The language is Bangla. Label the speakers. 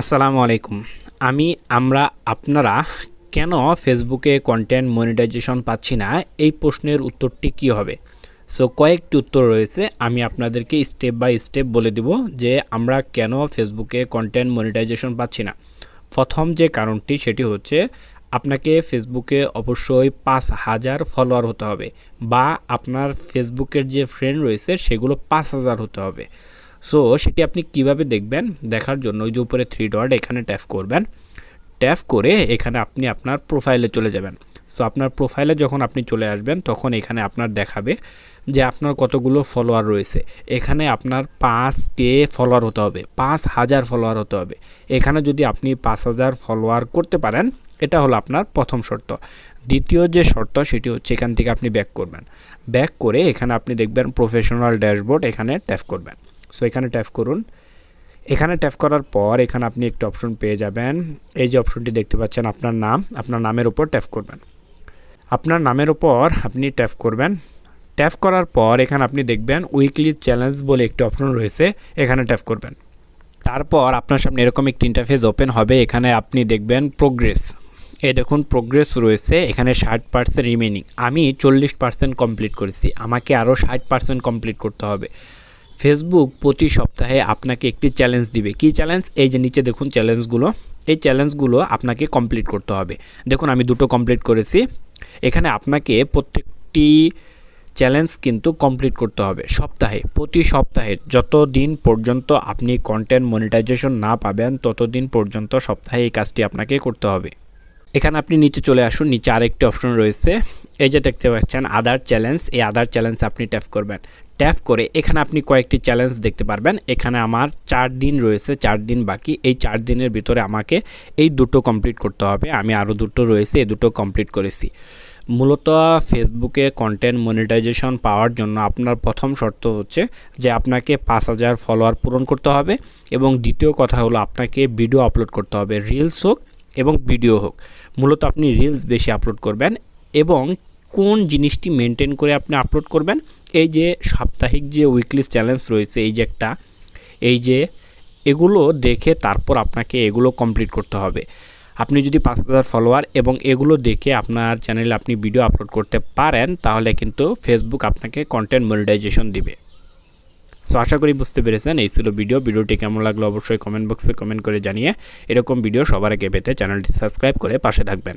Speaker 1: আসসালামু আলাইকুম। আমি, আমরা, আপনারা কেন ফেসবুকে কন্টেন্ট মনিটাইজেশন পাচ্ছি না? এই প্রশ্নের উত্তরটি কী হবে? সো কয়েকটি উত্তর রয়েছে। আমি আপনাদেরকে স্টেপ বাই স্টেপ বলে দিব যে আমরা কেন ফেসবুকে কন্টেন্ট মনিটাইজেশন পাচ্ছি না। প্রথম যে কারণটি, সেটি হচ্ছে আপনাকে ফেসবুকে অবশ্যই পাঁচ হাজার ফলোয়ার হতে হবে বা আপনার ফেসবুকের যে ফ্রেন্ড রয়েছে, সেগুলো পাঁচ হাজার হতে হবে। সো সেটি আপনি কীভাবে দেখবেন? দেখার জন্য ওই যে উপরে থ্রি ডট এখানে ট্যাপ করবেন। ট্যাপ করে এখানে আপনি আপনার প্রোফাইলে চলে যাবেন। সো আপনার প্রোফাইলে যখন আপনি চলে আসবেন, তখন এখানে আপনার দেখাবে যে আপনার কতগুলো ফলোয়ার রয়েছে। এখানে আপনার পাঁচ কে ফলোয়ার হতে হবে, পাঁচ হাজার ফলোয়ার হতে হবে। এখানে যদি আপনি পাঁচ হাজার ফলোয়ার করতে পারেন, এটা হলো আপনার প্রথম শর্ত। দ্বিতীয় যে শর্ত, সেটি হচ্ছে এখান থেকে আপনি ব্যাক করবেন। ব্যাক করে এখানে আপনি দেখবেন প্রফেশনাল ড্যাশবোর্ড এখানে ট্যাপ করবেন। সো এখানে ট্যাপ করুন। এখানে ট্যাপ করার পর এখানে আপনি একটা অপশন পেয়ে যাবেন। এই যে অপশনটি দেখতে পাচ্ছেন, আপনার নাম, আপনার নামের উপর ট্যাপ করবেন। আপনার নামের উপর আপনি ট্যাপ করবেন। ট্যাপ করার পর এখানে আপনি দেখবেন উইকলি চ্যালেঞ্জ বলে একটি অপশন রয়েছে, এখানে ট্যাপ করবেন। তারপর আপনার সামনে এরকম একটি ইন্টারফেস ওপেন হবে, এখানে আপনি দেখবেন প্রোগ্রেস এ দেখুন প্রোগ্রেস রয়েছে, এখানে ষাট পার্সেন্ট রিমেনিং আমি চল্লিশ পার্সেন্ট কমপ্লিট করেছি, আমাকে আরও ষাট পার্সেন্ট কমপ্লিট করতে হবে। ফেসবুক প্রতি সপ্তাহে আপনাকে একটি চ্যালেঞ্জ দিবে। কি চ্যালেঞ্জ এই যে নিচে দেখুন চ্যালেঞ্জগুলো এই চ্যালেঞ্জগুলো আপনাকে কমপ্লিট করতে হবে। দেখুন আমি দুটো কমপ্লিট করেছি। এখানে আপনাকে প্রত্যেকটি চ্যালেঞ্জ কিন্তু কমপ্লিট করতে হবে সপ্তাহে। প্রতি সপ্তাহে যত দিন পর্যন্ত আপনি কন্টেন্ট মনিটাইজেশন না পাবেন, ততদিন পর্যন্ত সপ্তাহে এই কাজটি আপনাকে করতে হবে। এখানে আপনি নিচে চলে আসুন। নিচে আরেকটি অপশন রয়েছে। এই যে দেখতে পাচ্ছেন আদার চ্যালেঞ্জ এই আদার চ্যালেঞ্জ আপনি ট্যাপ করবেন। ট্যাপ করে এখানে আপনি কয়েকটি চ্যালেঞ্জ দেখতে পারবেন। এখানে আমার চার দিন রয়েছে, চার দিন বাকি। এই চার দিনের ভিতরে আমাকে এই দুটো কমপ্লিট করতে হবে। আমি আরও দুটো রয়েছে, এই দুটো কমপ্লিট করেছি। মূলত ফেসবুকে কন্টেন্ট মনিটাইজেশন পাওয়ার জন্য আপনার প্রথম শর্ত হচ্ছে যে আপনাকে পাঁচ হাজার ফলোয়ার পূরণ করতে হবে এবং দ্বিতীয় কথা হলো আপনাকে ভিডিও আপলোড করতে হবে। রিলস হোক এবং ভিডিও হোক। মূলত আপনি রিলস বেশি আপলোড করবেন এবং কোন জিনিসটি মেনটেন করে আপনি আপলোড করবেন? এই যে সাপ্তাহিক যে উইকলি চ্যালেঞ্জ রয়েছে, এই যে একটা, এই যে এগুলো দেখে তারপর আপনাকে এগুলো কমপ্লিট করতে হবে। আপনি যদি পাঁচ হাজার ফলোয়ার এবং এগুলো দেখে আপনার চ্যানেলে আপনি ভিডিও আপলোড করতে পারেন, তাহলে কিন্তু ফেসবুক আপনাকে কন্টেন্ট মনিটাইজেশন দিবে। সো আশা করি বুঝতে পেরেছেন, এই ছিল ভিডিও ভিডিওটি কেমন লাগল অবশ্যই কমেন্ট বক্সে কমেন্ট করে জানিয়ে এরকম ভিডিও সবার আগে পেতে চ্যানেলটি সাবস্ক্রাইব করে পাশে থাকবেন।